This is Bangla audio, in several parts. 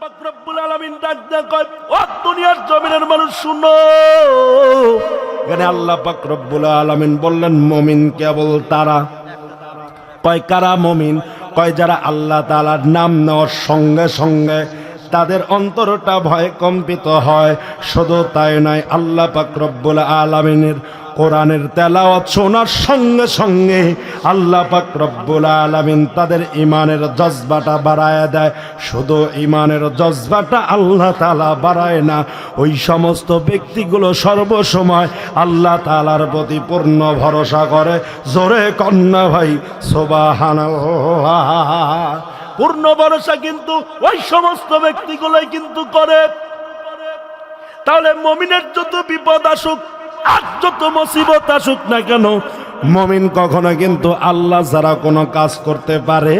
পাক রব্বুল আলামিন ডাক কয় দুনিয়ার মানুষ, শুনো। আল্লাহ আলামিন বললেন, মমিন কেবল তারা। কয়, কারা মমিন? কয়, যারা আল্লাহ তালার নাম নেওয়ার সঙ্গে সঙ্গে তাদের অন্তরটা ভয় কম্পিত হয়। শুধু তাই নয়, আল্লাহ পাক রব্বুল আলামিনের কোরআনের তেলাওয়াত শোনার সঙ্গে সঙ্গে আল্লাহ পাক রব্বুল আলামিন তাদের ইমানের জজবাটা বাড়ায় দেয়। শুধু ইমানের জজবাটা আল্লাহ তাআলা বাড়ায় না, ওই সমস্ত ব্যক্তিগুলো সর্বসময় আল্লাহ তালার প্রতি পূর্ণ ভরসা করে। জোরে কন্যা ভাই, সোবাহানাল্লাহ। পূর্ণ ভরসা কিন্তু ওই সমস্ত ব্যক্তিগুলোই কিন্তু করে। তাহলে মমিনের যত বিপদ আসুক, আর যত মুসিবত আসুক না কেন, মমিন কখনো কিন্তু আল্লাহ ছাড়া কোনো কাজ করতে পারে?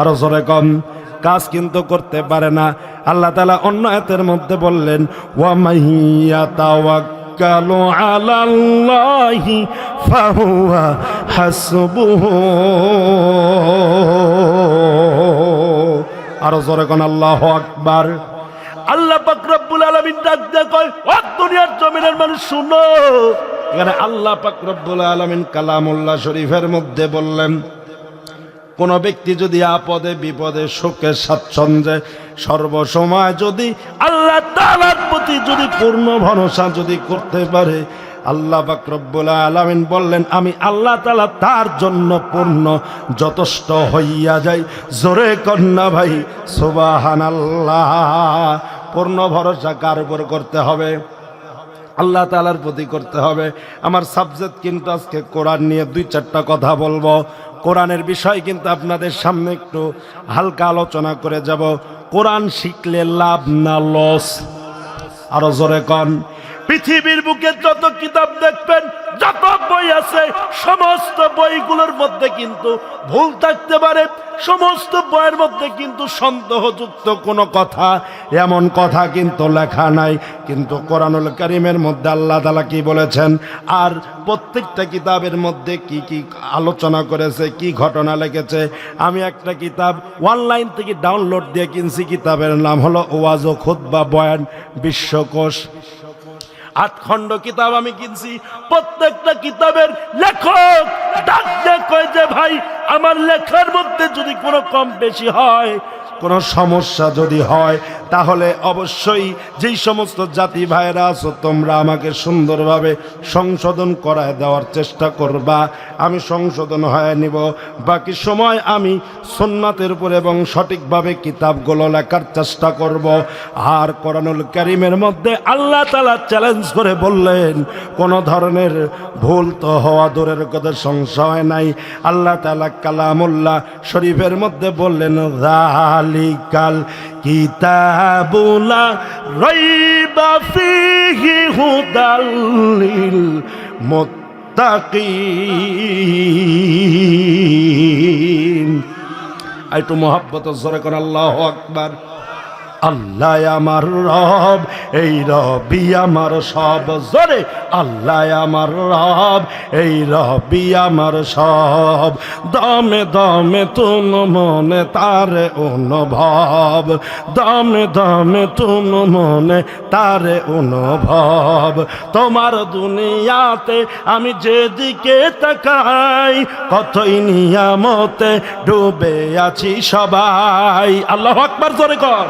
আরও জোরে কম, কাজ কিন্তু করতে পারে না। আল্লাহ তালা অন্য এতের মধ্যে বললেন ওয়ামাইয়া হাসবুহু। আরও জোরে কোন আল্লাহ আকবার। আল্লাহ পাক রব্বুল আলামিন ডাক দিয়ে কয় দুনিয়ার জমিনের মানুষ শুনো। এখানে আল্লাহ পাক রব্বুল আলামিন কালামুল্লাহ শরীফের মধ্যে বললেন কোন ব্যক্তি যদি আপদে বিপদে সুখে স্বাচ্ছন্দ্যে সর্বসময় যদি আল্লাহ তাআলার প্রতি যদি পূর্ণ ভরসা যদি করতে পারে আল্লাহ বাকরব্বুল আলামিন বললেন, আমি আল্লাহ তালা তার জন্য পূর্ণ, যথেষ্ট হইয়া যাই। জোরে কন্যা ভাই, সুবহানাল্লাহ। পূর্ণ ভরসা কার উপর করতে হবে? আল্লাহ তালার প্রতি করতে হবে। আমার সাবজেক্ট কিন্তু আজকে কোরআন নিয়ে দুই চারটা কথা বলব। কোরআনের বিষয় কিন্তু আপনাদের সামনে একটু হালকা আলোচনা করে যাব। কোরআন শিখলে লাভ না লস আরও জোরে কন। পৃথিবীর বুকে যত কিতাব দেখবেন, যত বই আছে, সমস্ত বইগুলোর মধ্যে কিন্তু ভুল থাকতে পারে, সমস্ত বইয়ের মধ্যে কিন্তু সন্দেহযুক্ত কোনো কথা, এমন কথা কিন্তু লেখা নাই। কিন্তু কোরআনুল করিমের মধ্যে আল্লাহ তালা কি বলেছেন? আর প্রত্যেকটা কিতাবের মধ্যে কি কি আলোচনা করেছে, কি ঘটনা লেগেছে আমি একটা কিতাব অনলাইন থেকে ডাউনলোড দিয়ে কিনছি, কিতাবের নাম হলো ওয়াজ ও খুদ্া বয়ান, বিশ্বকোষ। আট খণ্ড কিতাব আমি কিনছি। প্রত্যেকটা কিতাবের লেখক ডাক কয় যে, ভাই, আমার লেখার মধ্যে যদি কোনো কম বেশি হয় কোনো সমস্যা যদি হয়, তাহলে অবশ্যই যেই সমস্ত জাতি ভাইরা আছো, তোমরা আমাকে সুন্দরভাবে সংশোধন করায় দেওয়ার চেষ্টা করবা। আমি সংশোধন হয়ে নিব। বাকি সময় আমি সোননাথের উপর এবং সঠিকভাবে কিতাবগুলো লেখার চেষ্টা করব। আর কোরআনুল করিমের মধ্যে আল্লাহ তালা চ্যালেঞ্জ করে বললেন, কোনো ধরনের ভুল তো হওয়া দূরের কথা, সংশয় নাই। আল্লাহ তালা কালামুল্লাহ শরীফের মধ্যে বললেন রালিকাল কিতাবুলা রইবা ফিহি হুদাল্লিল মুত্তাকিন। একটু মোহাব্বত জোরে কর আল্লাহ আকবার। আল্লাহ আমার রব, এই রবি আমার সব। জোরে, আল্লাহ আমার রব, এই রবি আমার সব। দমে দমে তুম মনে তারে অনুভব, দমে দমে তুম মনে তারে অনুভব। তোমার দুনিয়াতে আমি যেদিকে তাকাই, কতই নিয়ামতে ডুবে আছি সবাই। আল্লাহ আকবার, জোরে কর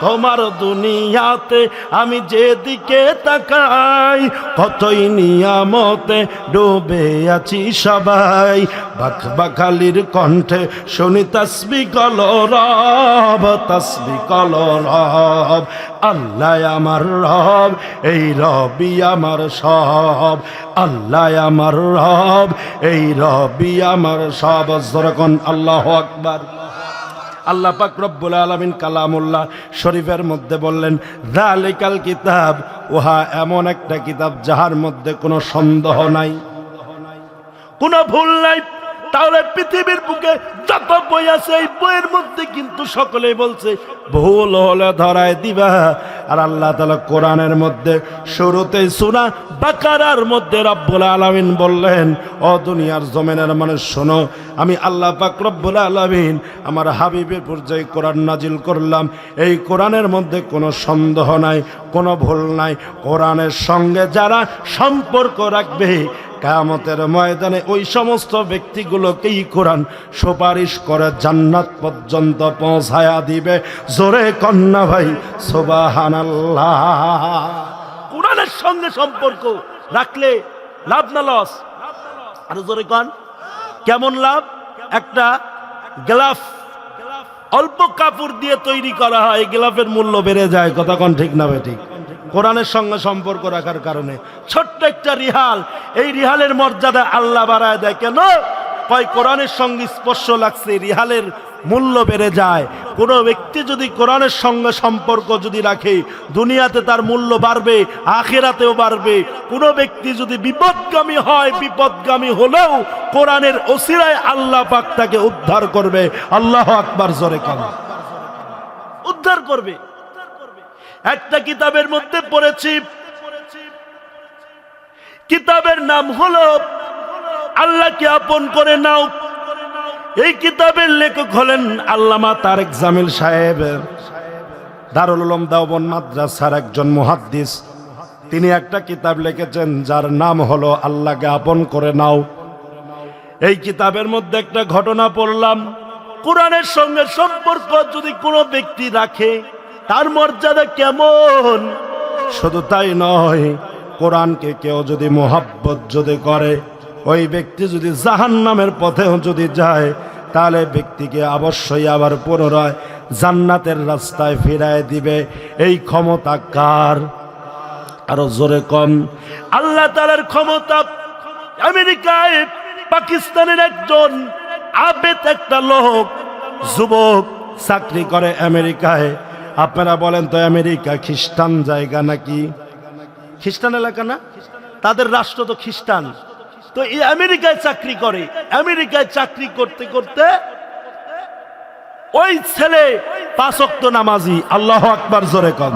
তোমার দুনিয়াতে আমি যেদিকে তাকাই, কতই নিয়ামতে ডুবে আছি সবাই। বাক বাকালির কণ্ঠে শুনি তসবি কল রব, তসবি কল রব। আল্লাহ আমার রব, এই রবি আমার সব। আল্লাহ আমার রব, এই রবি আমার সব। যেরকম আল্লাহ আকবার। আল্লাহ পাক রব্বুল আলমিন কালামুল্লাহ শরীফের মধ্যে বললেন রালিকাল কিতাব। উহা এমন একটা কিতাব যাহার মধ্যে কোনো সন্দেহ নাই। কোনো ভুল নাই। তাহলে পৃথিবীর বুকে যত বই আছে, এই বইয়ের মধ্যে কিন্তু সকলেই বলছে, ভুল হলে ধরায় দিবা। আর আল্লাহ তালা কোরআনের মধ্যে, শুরুতেই শোনা বাকারার মধ্যে রব্বুল আলমিন বললেন, ও দুনিয়ার জমিনের মানুষ, শোনো, আমি আল্লাহ পাক রব্বুল আলমিন আমার হাবিবের পর্যায়ে কোরআন নাজিল করলাম। এই কোরআনের মধ্যে কোনো সন্দেহ নাই, কোনো ভুল নাই। কোরআনের সঙ্গে যারা সম্পর্ক রাখবে কামতের ময়দানে ওই সমস্ত ব্যক্তিগুলোকেই কোরআন সুপারিশ করে জান্নাত পর্যন্ত পৌঁছায়া দিবে। জোরে কন্যা ভাই সোবাহান কোরআনের সঙ্গে সম্পর্ক রাখলে লাভ না লস? আর জোরে কন। কেমন লাভ? একটা গ্লাফ অল্প কাপড় দিয়ে তৈরি করা হয়, গ্লাফের মূল্য বেড়ে যায়। কথা কন ঠিক না ভাই, ঠিক? কোরআনের সঙ্গে সম্পর্ক রাখার কারণে। ছোট্ট একটা রিহাল। এই রিহালের মর্যাদা আল্লাহ বাড়ায় দেয়। কেন? কয়, কোরআনের সঙ্গে স্পর্শ লাগছে, রিহালের মূল্য বেড়ে যায়। কোনো ব্যক্তি যদি কোরআনের সঙ্গে সম্পর্ক যদি রাখে, দুনিয়াতে তার মূল্য বাড়বে, আখেরাতেও বাড়বে। কোনো ব্যক্তি যদি বিপদগামী হয়, বিপদগামী হলেও কোরআনের ওসিরায় আল্লাহ পাক তাকে উদ্ধার করবে। আল্লাহ আকবার জোরে কম। উদ্ধার করবে। একটা কিতাবের মধ্যে পড়েছি। কিতাবের নাম হলো, আল্লাহকে আপন করে নাও। এই কিতাবের লেখক হলেন আল্লামা তারেক জামিল সাহেব। দারুল উলুম দেওবন মাদ্রাসার একজন মুহাদ্দিস। তিনি একটা কিতাব লিখেছেন, যার নাম হলো, আল্লাহকে আপন করে নাও। এই কিতাবের মধ্যে একটা ঘটনা পড়লাম। কোরআনের সঙ্গে সম্পর্ক যদি কোনো ব্যক্তি রাখে তার মর্যাদা কেমন? শুধু তাই নয় কোরআনকে কেউ যদি মোহাব্বত যদি করে ওই ব্যক্তি যদি জাহান নামের পথেও যদি যায় তাহলে ব্যক্তিকে অবশ্যই আবার পুনরায় জান্নাতের রাস্তায় ফিরায় দিবে। এই ক্ষমতা কার? আরও জোরে কম। আল্লাহ তালার ক্ষমতা আমেরিকায় পাকিস্তানের একজন আবেদ একটা লোক যুবক চাকরি করে আমেরিকায়। আপনারা বলেন তো, আমেরিকা খ্রিস্টান জায়গা নাকি? খ্রিস্টান এলাকা না? তাদের রাষ্ট্র তো খ্রিস্টান। তো এই আমেরিকায় চাকরি করে। আমেরিকায় চাকরি করতে করতে ওই ছেলে পাঁচক্ত নামাজি, আল্লাহ আকবার জোরে কম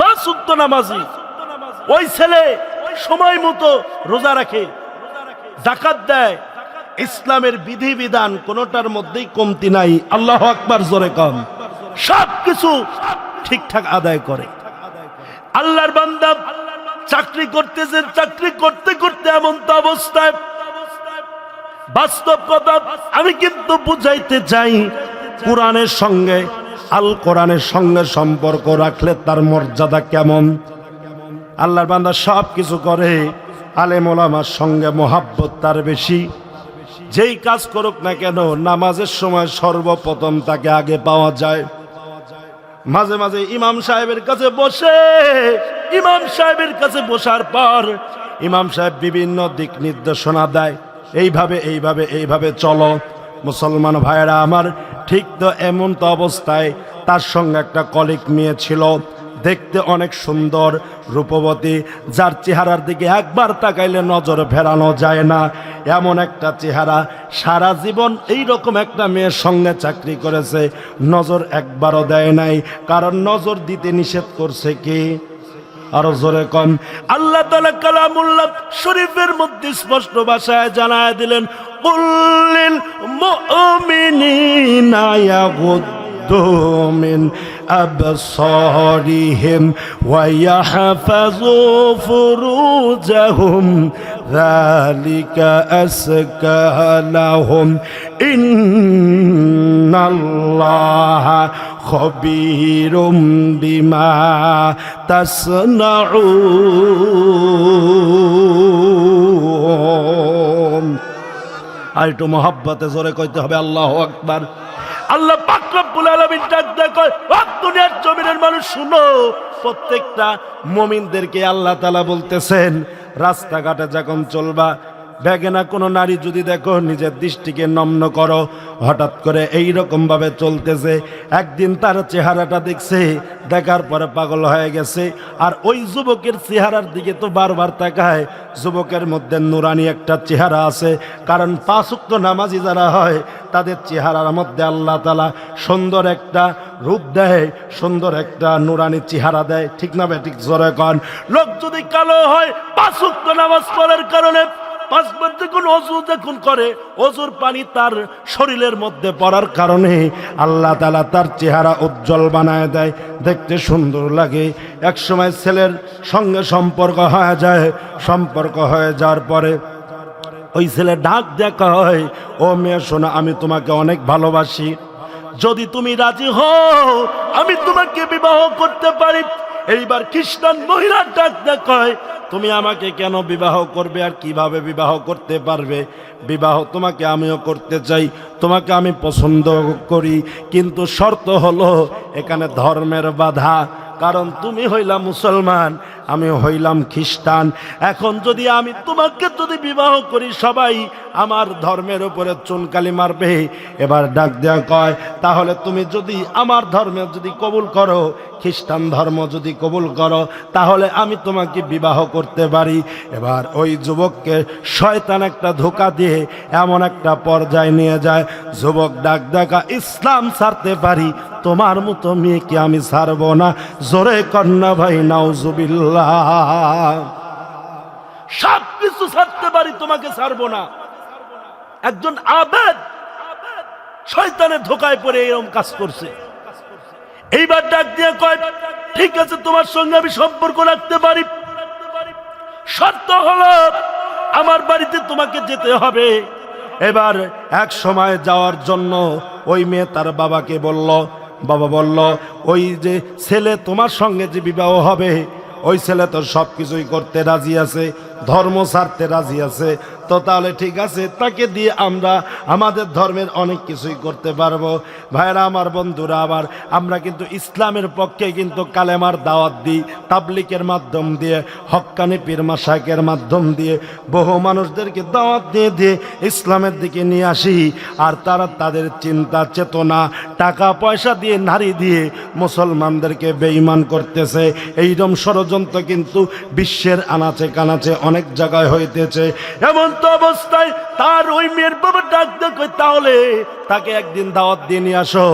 পাঁচক্ত নামাজি, ওই ছেলে সময় মতো রোজা রাখে জাকাত দেয়। ইসলামের বিধিবিধান কোনোটার মধ্যেই কমতি নাই, আল্লাহ আকবার জোরে কম সব কিছু ঠিকঠাক আদায় করে। আল্লাহর বান্দা চাকরি করতেছে, চাকরি করতে করতে এমন তো অবস্থায়। বাস্তব কথা আমি কিন্তু বুঝাইতে চাই, কোরআনের সঙ্গে, আল কোরআনের সঙ্গে সম্পর্ক রাখলে তার মর্যাদা কেমন? আল্লাহর বান্দা সব কিছু করে, আলেম ওলামার সঙ্গে মোহাব্বত তার বেশি। যেই কাজ করুক না কেন, নামাজের সময় সর্বপ্রথম তাকে আগে পাওয়া যায়। মাঝে মাঝে ইমাম সাহেবের কাছে বসে, ইমাম সাহেবের কাছে বসার পর ইমাম সাহেব বিভিন্ন দিক নির্দেশনা দেয়, এইভাবে এইভাবে এইভাবে চলো। মুসলমান ভাইয়েরা আমার ঠিক তো এমন তো অবস্থায়, তার সঙ্গে একটা কলিক মেয়ে ছিল দেখতে অনেক সুন্দর রূপবতী, যার চেহারার দিকে একবার তাকাইলে নজর ফেরানো যায় না। এমন একটা চেহারা সারা জীবন এই রকম একটা মেয়ের সঙ্গে চাকরি করেছে, নজর একবারও দেয় নাই, কারণ নজর দিতে নিষেধ করছে কি? আরও জোরে কম। আল্লাহ তালা কালামুল্লাহ শরীফের মধ্যে স্পষ্ট ভাষায় জানায় দিলেন উল্লিল يغضوا من أبصارهم ويحفظوا فروجهم ذلك أزكى لهم إن الله خبير بما تصنعون আর একটু মহাব্বতে জোরে কইতে হবে আল্লাহ আকবার আল্লাহ পাকুল আলমিন দুনিয়ার জমিনের মানুষ, শুনো, প্রত্যেকটা মমিনদেরকে আল্লাহ তালা বলতেছেন, রাস্তাঘাটে যখন চলবা বেগেনা কোনো নারী যদি দেখো নিজের দৃষ্টিকে নম্ন করো, হঠাৎ করে এই ভাবে চলতেছে। একদিন তার চেহারাটা দেখছে, দেখার পরে পাগল হয়ে গেছে। আর ওই যুবকের চেহারার দিকে তো বারবার তাকায়। যুবকের মধ্যে নুরানি একটা চেহারা আছে, কারণ পাঁচুক্ত নামাজি যারা হয়, তাদের চেহারার মধ্যে আল্লাহ তালা সুন্দর একটা রূপ দেয়, সুন্দর একটা নুরানি চেহারা দেয়। ঠিক না বে, ঠিক জোরে কন। লোক যদি কালো হয়, পাঁচুক্ত নামাজ পড়ার কারণে পাঁচবার যখন অজু যখন করে, অজুর পানি তার শরীরের মধ্যে পড়ার কারণে আল্লাহ তালা তার চেহারা উজ্জ্বল বানায় দেয়, দেখতে সুন্দর লাগে। এক সময় ছেলের সঙ্গে সম্পর্ক হয়ে যায়, সম্পর্ক হয়ে যাওয়ার পরে ওই ছেলে ডাক দেখা হয় ও মেয়ে, শোনা, আমি তোমাকে অনেক ভালোবাসি। যদি তুমি রাজি হও, আমি তোমাকে বিবাহ করতে পারি। এইবার খ্রিস্টান মহিলার ডাক দেখায় তুমি আমাকে কেন বিবাহ করবে আর কীভাবে বিবাহ করতে পারবে? বিবাহ তোমাকে আমিও করতে চাই, তোমাকে আমি পছন্দ করি। কিন্তু শর্ত হলো, এখানে ধর্মের বাধা। কারণ তুমি হইলা মুসলমান আমি হইলাম খ্রিস্টান। এখন যদি আমি তোমাকে যদি বিবাহ করি, সবাই আমার ধর্মের উপরে চুনকালি মারবে। এবার ডাক দেওয়া কয়, তাহলে তুমি যদি আমার ধর্মে যদি কবুল করো, খ্রিস্টান ধর্ম যদি কবুল করো, তাহলে আমি তোমাকে বিবাহ করতে পারি। এবার ওই যুবককে শয়তান একটা ধোকা দিয়ে এমন একটা পর্যায়ে নিয়ে যায়। যুবক ডাক ডাকা ইসলাম ছাড়তে পারি, তোমার মতো মেয়েকে আমি ছাড়বো না। জোরে কন্যা ভাই নাউজুবিল্লাহ সব কিছু ছাড়তে পারি, তোমাকে ছাড়বো না। একজন আবেদ শয়তানের ধোকায় পড়ে এরকম কাজ করছে। এইবার ডাক দিয়ে কয়, ঠিক আছে, তোমার সঙ্গে আমি সম্পর্ক রাখতে পারি। শর্ত হলো, আমার বাড়িতে তোমাকে যেতে হবে। এবার এক সময় যাওয়ার জন্য ওই মেয়ে তার বাবাকে বলল, বাবা বলল, ওই যে ছেলে তোমার সঙ্গে যে বিবাহ হবে ওই ছেলে তো সব কিছুই করতে রাজি আছে? ধর্ম ছাড়তে রাজি আছে। তো তাহলে ঠিক আছে, তাকে দিয়ে আমরা আমাদের ধর্মের অনেক কিছুই করতে পারব। ভাইরা আমার বন্ধুরা, আবার আমরা কিন্তু ইসলামের পক্ষে কিন্তু কালেমার দাওয়াত দিই, তাবলিকের মাধ্যম দিয়ে, হক্কানি পীর মাসাকের মাধ্যম দিয়ে। বহু মানুষদেরকে দাওয়াত দিয়ে দিয়ে ইসলামের দিকে নিয়ে আসি, আর তারা তাদের চিন্তা, চেতনা, টাকা পয়সা দিয়ে নারী দিয়ে মুসলমানদেরকে বেঈমান করতেছে। এইরম ষড়যন্ত্র কিন্তু বিশ্বের আনাচে কানাচে অনেক জায়গায় হইতেছে। এমন তো অবস্থায় তার ওই মেয়ের বাবা ডাক দেখো তাহলে তাকে একদিন দাওয়াত দিয়ে নিয়ে আসো।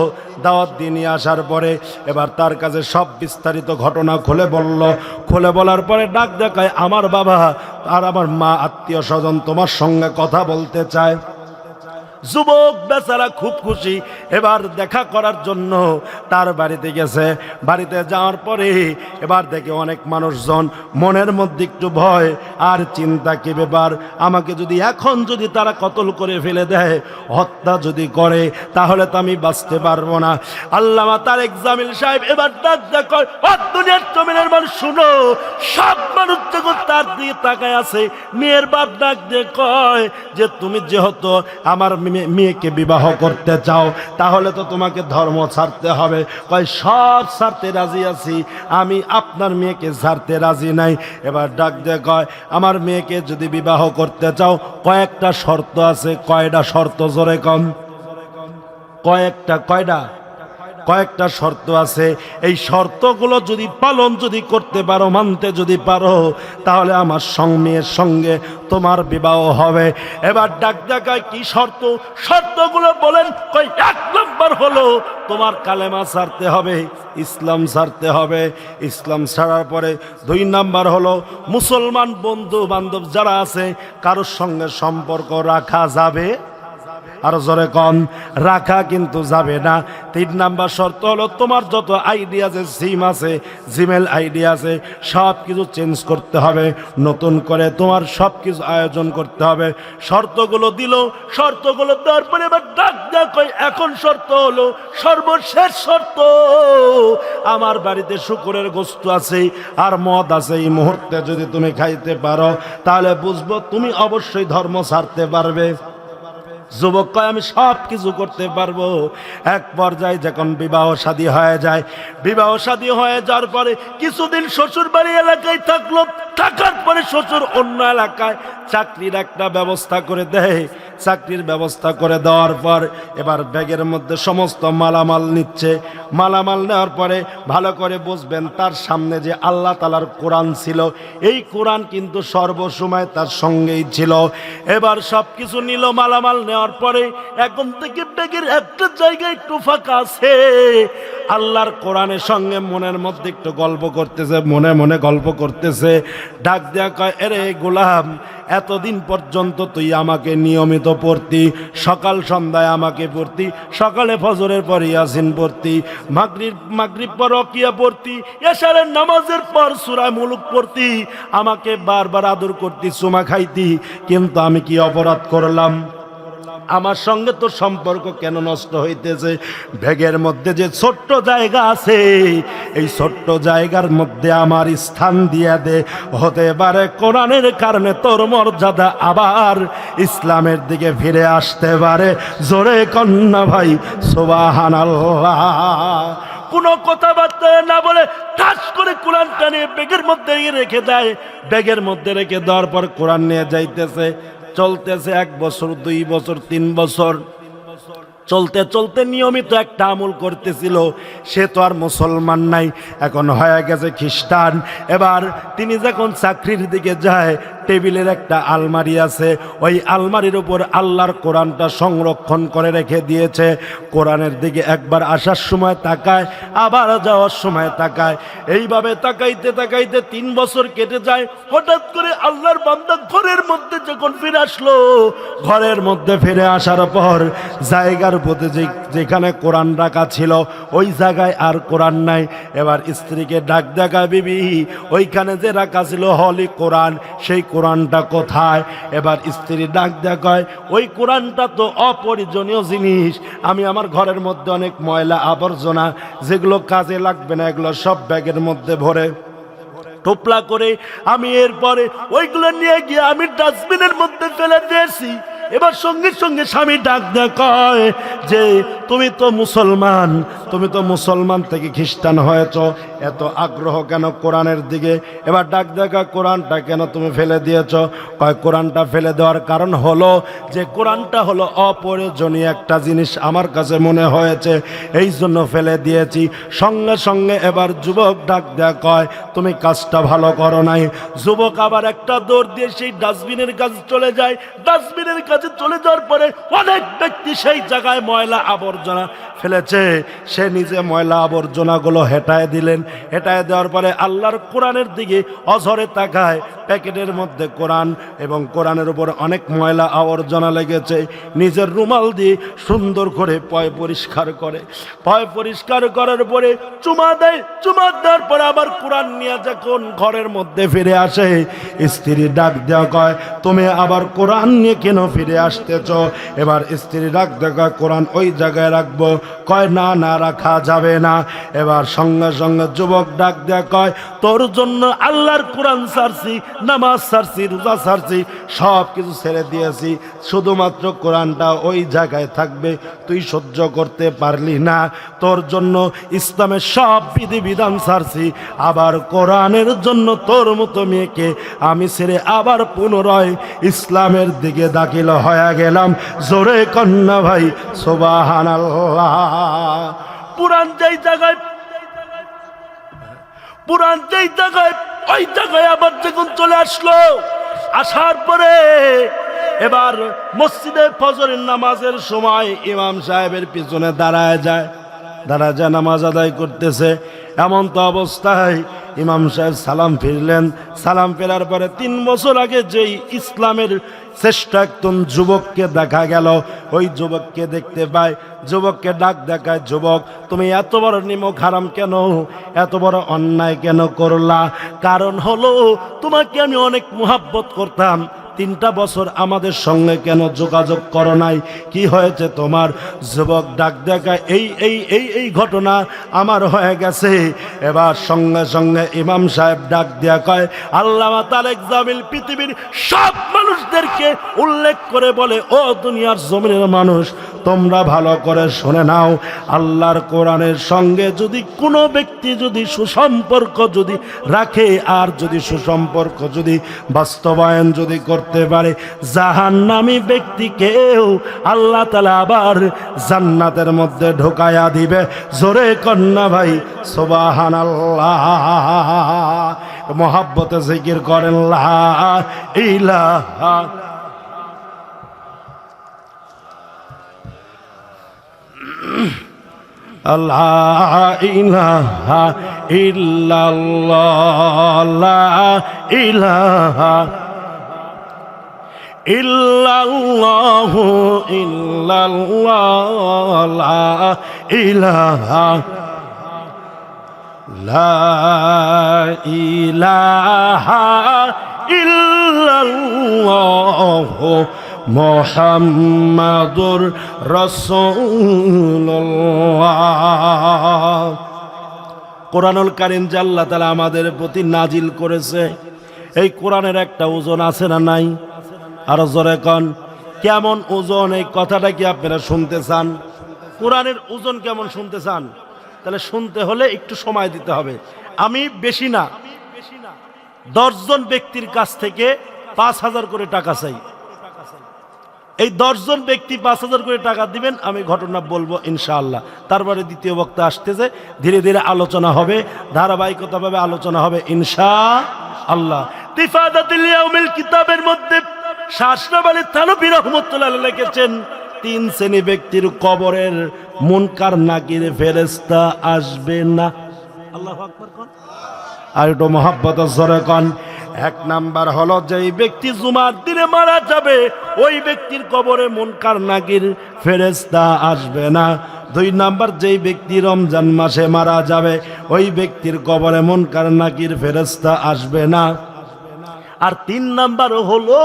দাওয়াত দিয়ে নিয়ে আসার পরে এবার তার কাছে সব বিস্তারিত ঘটনা খুলে বলল। খুলে বলার পরে ডাক দেখায় আমার বাবা আর আমার মা আত্মীয় স্বজন তোমার সঙ্গে কথা বলতে চায়। যুবক বেচারা খুব খুশি। এবার দেখা করার জন্য তার বাড়িতে গেছে। বাড়িতে যাওয়ার পরে এবার দেখে অনেক মানুষজন মনের মধ্যে একটু ভয় আর চিন্তা, কি ব্যাপার? আমাকে যদি এখন যদি তারা কতল করে ফেলে দেয়, হত্যা যদি করে, তাহলে তো আমি বাঁচতে পারব না। আল্লাহ তার এক্সামিল সাহেব এবার দুনিয়ার জমিনের মানুষ, শুনো, সব মানুষ যখন তার দিকে তাকায় আছে, মেয়ের বাপ ডাক দিয়ে কয় যে, তুমি যেহেতু আমার মেয়েকে বিবাহ করতে চাও, তাহলে তো তোমাকে ধর্ম ছাড়তে হবে। কয়, সব ছাড়তে রাজি আছি, আমি আপনার মেয়েকে ছাড়তে রাজি নাই। এবার ডাক দিয়ে কয়, আমার মেয়েকে যদি বিবাহ করতে চাও, কয়েকটা শর্ত আছে, কয়টা শর্ত জোরে কম কয়েকটা, কয়টা? কয়েকটা শর্ত আছে। এই শর্তগুলো যদি পালন যদি করতে পারো, মানতে যদি পারো, তাহলে আমার সং- মেয়ের সঙ্গে তোমার বিবাহ হবে। এবার ডাক ডাকায় কি শর্ত? শর্তগুলো বলেন, কই এক নম্বর হলো তোমার কালেমা ছাড়তে হবে, ইসলাম ছাড়তে হবে। ইসলাম ছাড়ার পরে দুই নাম্বার হলো মুসলমান বন্ধু বান্ধব যারা আছে, কারোর সঙ্গে সম্পর্ক রাখা যাবে আর জোরে কম রাখা কিন্তু যাবে না। তিন নাম্বার শর্ত হলো তোমার যত আইডি আছে, সিম আছে জিমেল আইডি আছে, সব কিছু চেঞ্জ করতে হবে। নতুন করে তোমার সব কিছু আয়োজন করতে হবে। শর্তগুলো দিল, শর্তগুলো দেওয়ার পরে এবার ডাক ডাক এখন শর্ত হলো সর্বশেষ শর্ত। আমার বাড়িতে শুকুরের গোস্ত আছে আর মদ আছে এই মুহূর্তে যদি তুমি খাইতে পারো, তাহলে বুঝব তুমি অবশ্যই ধর্ম ছাড়তে পারবে। যুবক কয়, আমি সব কিছু করতে পারব। এক পর্যায়ে যখন বিবাহ শাদী হয়ে যায়, বিবাহ শাদী হয়ে যাওয়ার পরে কিছুদিন শ্বশুর বাড়ি এলাকায় থাকল। থাকার পরে শ্বশুর অন্য এলাকায় চাকরির একটা ব্যবস্থা করে দেয়। চাকরির ব্যবস্থা করে দেওয়ার পর এবার ব্যাগের মধ্যে সমস্ত মালামাল নিচ্ছে। মালামাল নেওয়ার পরে ভালো করে বুঝবেন, তার সামনে যে আল্লাহ তালার কোরআন ছিল, এই কোরআন কিন্তু সর্বসময় তার সঙ্গেই ছিল। এবার সব কিছু নিল, মালামাল নেওয়ার পরে এখন থেকে ব্যাগের একটা জায়গায় একটু ফাঁকা আছে। আল্লাহর কোরআনের সঙ্গে মনের মধ্যে একটু গল্প করতেছে, মনে মনে গল্প করতেছে। ডাক দেয়া কয়, এরে গোলাম, এতদিন পর্যন্ত তুই আমাকে নিয়মিত পড়তি, সকাল সন্ধ্যায় আমাকে পড়তি, সকালে ফজরের পর ইয়াসিন পড়তি, মাগরিব মাগরিব পর অকিয়া পড়তি, এশারের নামাজের পর সুরায় মুলুক পড়তি, আমাকে বারবার আদর করতি চুমা খাইতি, কিন্তু আমি কি অপরাধ করলাম? আমার সঙ্গে তোর সম্পর্ক কেন নষ্ট হইতেছে? ব্যাগের মধ্যে যে ছোট্ট জায়গা আছে, এই ছোট্ট জায়গার মধ্যে আমার স্থান দিয়া দে। হতে পারে কোরআনের কারণে তোর মর্যাদা আবার ইসলামের দিকে ফিরে আসতে পারে। জোরে কন্যা ভাই সোবাহান কোনো কথাবার্তা না বলে ঠাস করে কোরআনটা নিয়ে ব্যাগের মধ্যে রেখে দেয়। ব্যাগের মধ্যে রেখে দেওয়ার পর কোরআন নিয়ে যাইতেছে। চলতেছে এক বছর, দুই বছর, তিন বছর। চলতে চলতে নিয়মিত একটা আমল করতেছিল, সে তো আর মুসলমান নাই, এখন হয়ে গেছে খ্রিস্টান। এবার তিনি যখন চাকরির দিকে যায় টেবিলের একটা আলমারি আছে। ওই আলমারির উপর আল্লাহর কোরআনটা সংরক্ষণ করে রেখে দিয়েছে। কোরআনের দিকে একবার আসার সময় তাকায়, আবার যাওয়ার সময় তাকায়। এইভাবে তাকাইতে তাকাইতে তিন বছর কেটে যায়। হঠাৎ করে আল্লাহর বান্দা ঘরের মধ্যে যখন ফিরে আসলো, ঘরের মধ্যে ফিরে আসার পর জায়গার প্রতি যেখানে কোরআন রাখা ছিল, ওই জায়গায় আর কোরআন নাই। এবার স্ত্রীকে ডাক দেখা বিবি, ওইখানে যে রাখা ছিল হলি কোরআন, সেই কোরআনটা কোথায়? এবার স্ত্রী ডাক দেখায় ওই কোরআনটা তো অপরিজনীয় জিনিস। আমি আমার ঘরের মধ্যে অনেক ময়লা আবর্জনা, যেগুলো কাজে লাগবে না, এগুলো সব ব্যাগের মধ্যে ভরে টোপলা করে আমি এরপরে ওইগুলো নিয়ে গিয়ে আমি ডাস্টবিনের মধ্যে ফেলে দিয়েছি। এবার সঙ্গে সঙ্গে স্বামী ডাক কয় যে, তুমি তো মুসলমান, তুমি তো মুসলমান থেকে খ্রিস্টান হয়েছ, এত আগ্রহ কেন কোরআনের দিকে? এবার ডাক দেখা কোরআনটা কেন তুমি ফেলে দিয়েছ? কয়, কোরআনটা ফেলে দেওয়ার কারণ হলো যে, কোরআনটা হলো অপ্রয়োজনীয় একটা জিনিস আমার কাছে মনে হয়েছে, এই জন্য ফেলে দিয়েছি। সঙ্গে সঙ্গে এবার যুবক ডাক দেয়া কয়, তুমি কাজটা ভালো করো নাই। যুবক আবার একটা দৌড় দিয়ে সেই ডাস্টবিনের কাছে চলে যায়। ডাস্টবিনের চলে যাওয়ার পরে অনেক ব্যক্তি সেই জায়গায় ময়লা আবর্জনা ফেলেছে, সে নিজে ময়লা আবর্জনাগুলো হেটায় দিলেন। হেটায় দেওয়ার পরে আল্লাহর কোরআনের দিকে অঝরে তাকায়। প্যাকেটের মধ্যে কোরআন এবং কোরআনের উপর অনেক ময়লা আবর্জনা লেগেছে। নিজের রুমাল দিয়ে সুন্দর করে পয় পরিষ্কার করে। পয় পরিষ্কার করার পরে চুমা দেয়, চুমা দেওয়ার পরে আবার কোরআন নিয়ে যখন ঘরের মধ্যে ফিরে আসে, স্ত্রী ডাক দেওয়া কয়, তুমি আবার কোরআন নিয়ে কেন ফিরে আসতেছ? এবার স্ত্রী ডাক দেখা কোরআন ওই জায়গায় রাখব কয়, না না, রাখা যাবে না। এবার সঙ্গে সঙ্গে যুবক ডাক দেয়া, কয়, তোর জন্য আল্লাহর কোরআন সারছি, নামাজ সারছি, রোজা সারছি, সব কিছু ছেড়ে দিয়েছি। শুধুমাত্র কোরআনটা ওই জায়গায় থাকবে, তুই সহ্য করতে পারলি না। তোর জন্য ইসলামের সব বিধিবিধান সারছি, আবার কোরআনের জন্য তোর মতো মেয়েকে আমি ছেড়ে আবার পুনরায় ইসলামের দিকে দাখিল হয়ে গেলাম। জোরে কন্যা ভাই সোবাহান পুরান যেই জায়গায়, পুরান যেই জায়গায়, ওই জায়গায় আবার যখন চলে আসলো, আসার পরে এবার মসজিদে ফজরের নামাজের সময় ইমাম সাহেবের পিছনে দাঁড়ায় যায়। দাঁড়ায় যায় নামাজ আদায় করতেছে, এমন তো অবস্থায় ইমাম সাহেব সালাম ফিরলেন। সালাম ফেরার পরে তিন বছর আগে যেই ইসলামের শ্রেষ্ঠ একজন যুবককে দেখা গেল, ওই যুবককে দেখতে পায়। যুবককে ডাক দেখায়, যুবক, তুমি এত বড় নিমক হারাম কেন? এত বড় অন্যায় কেন করলা? কারণ হলো, তোমাকে আমি অনেক মোহাব্বত করতাম। তিনটা বছর আমাদের সঙ্গে কেন যোগাযোগ করো নাই? কি হয়েছে তোমার? যুবক ডাক দেখায়, এই এই এই এই ঘটনা আমার হয়ে গেছে। এবার সঙ্গে সঙ্গে ইমাম সাহেব ডাক দেয়া কয়, আল্লামা তালেক জামিল পৃথিবীর সব মানুষদেরকে উল্লেখ করে বলে, ও দুনিয়ার জমিনের মানুষ, তোমরা ভালো করে শুনে নাও, আল্লাহর কোরআনের সঙ্গে যদি কোনো ব্যক্তি যদি সুসম্পর্ক যদি রাখে, আর যদি সুসম্পর্ক যদি বাস্তবায়ন যদি করতে পারে। জাহান জাহান্নামী ব্যক্তিকেও আল্লাহ তালা আবার জান্নাতের মধ্যে ঢোকায়া দিবে। জোরে কন্যা ভাই সোবাহান আল্লাহ মহাব্বতে জিকির করেন ইলাহা ইল্লাল্লাহ। লা ইলাহা ইল্লাল্লাহু ইল্লাল্লাহ, লা ইলাহা লা ইলাহা মোহাম্মদুর রসুল্লাহ কোরআনুল কারিম যে আল্লাহ তালা আমাদের প্রতি নাজিল করেছে, এই কোরআনের একটা ওজন আছে না নাই? আরও জোরে কন। কেমন ওজন? এই কথাটা কি আপনারা শুনতে চান? কোরআনের ওজন কেমন শুনতে চান? তাহলে শুনতে হলে একটু সময় দিতে হবে। আমি বেশি না। দশজন ব্যক্তির কাছ থেকে পাঁচ হাজার করে টাকা চাই। এই দশজন ব্যক্তি পাঁচ হাজার করে টাকা দিবেন, আমি ঘটনা বলব ইনশাআল্লাহ। তারপরে দ্বিতীয় বক্তা আসতেছে, ধীরে ধীরে আলোচনা হবে, ধারাবাহিকতাভাবে আলোচনা হবে ইনশা আল্লাহ কিতাবের মধ্যে শাসনাব আলী থানবী রহমতুল্লাহ লিখেছেন, তিন শ্রেণি ব্যক্তির কবরের মুনকার নাকির ফেরেস্তা আসবে না। আল্লাহ আর একটু মহাব্বত এক নাম্বার হলো, যেই ব্যক্তি জুমার দিনে মারা যাবে, ওই ব্যক্তির কবরে মুনকার নাকির ফেরেস্তা আসবে না। দুই নাম্বার, যেই ব্যক্তি রমজান মাসে মারা যাবে, ওই ব্যক্তির কবরে মুনকার নাকির ফেরেস্তা আসবে না। আর তিন নাম্বার হলো,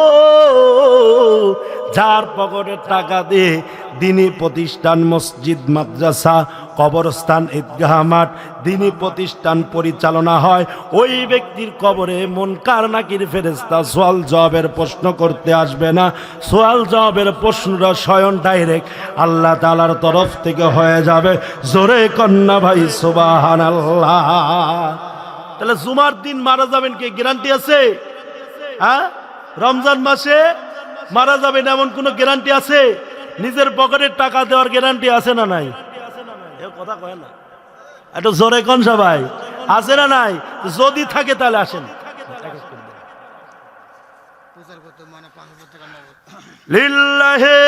যার পকেটে টাকা দিয়ে দিনী প্রতিষ্ঠান, মসজিদ, মাদ্রাসা, কবরস্থান, ঈদগাহ মাঠ, দিনী প্রতিষ্ঠান পরিচালনা হয়। ওই ব্যক্তির কবরে মন কার নাকির ফেরেস্তা সোয়াল জবাবের প্রশ্ন করতে আসবে না। সোয়াল জবাবের প্রশ্নটা স্বয়ং ডাইরেক্ট আল্লাহ তালার তরফ থেকে হয়ে যাবে। জোরে কন্যা ভাই সুবাহান আল্লাহ তাহলে জুমার দিন মারা যাবেন কি? গ্যারান্টি আছে? হ্যাঁ? রমজান মাসে মারা যাবে না এমন কোনো গ্যারান্টি আছে? নিজের পকেটের টাকা দেওয়ার গ্যারান্টি আছে না নাই? কথা কয় না। একটু জোরে কন সবাই। আছে না নাই? যদি থাকে তাহলে আসেন। লিল্লাহে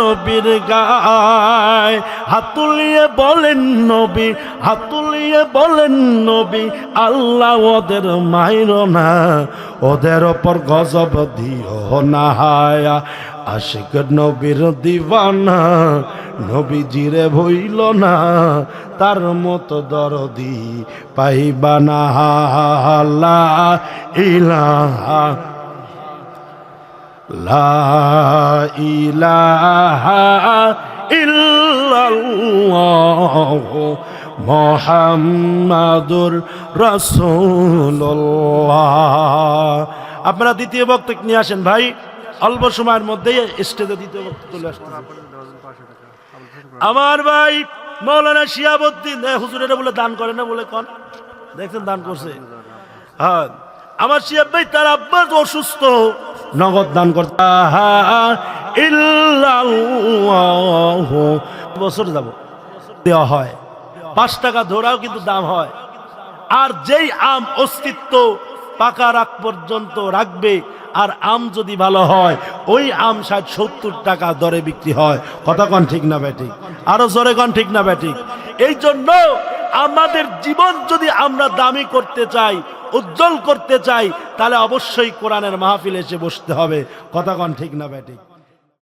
নবীর গায়। হাতুলিয়ে বলেন নবী হাতুলিয়ে বলেন নবী, আল্লাহ ওদের মাইর না, ওদের ওপর গজব দিও না হায়া। আশিক নবীর দিবানা নবী জিরে ভইল না, তার মতো দরদি পাইবা না লা ইলাহা লা ইলাহা ইল্লাল্লাহ মোহাম্মদুর রাসূলুল্লাহ। আপনারা দ্বিতীয় বক্তব্য নিয়ে আসেন ভাই। অল্প সময়ের মধ্যেই স্টেজে দ্বিতীয় বক্তব্য চলে আসতে আমার ভাই মৌলানা শিয়াবুদ্দিন এ, হুজুর এটা বলে দান করে না বলে কন? দেখছেন দান করছে। হ্যাঁ। আমার শিয়াব ভাই তার আব্বাস অসুস্থ। নগদ দান করতে। বছর যাব। দেওয়া হয়। পাঁচ টাকা ধরাও কিন্তু দাম হয়। আর যেই আম অস্তিত্ব পাকা রাখ পর্যন্ত রাখবে, আর আম যদি ভালো হয়, ওই আম ষাট সত্তর টাকা দরে বিক্রি হয়। কথা কন ঠিক না ব্যাটিক আরও জোরে কন ঠিক না ব্যাটিক এই জন্য আমাদের জীবন যদি আমরা দামি করতে চাই উজ্জ্বল করতে চাই, তাহলে অবশ্যই কোরআনের মাহফিল এসে বসতে হবে। কথা কন ঠিক না ব্যাটিক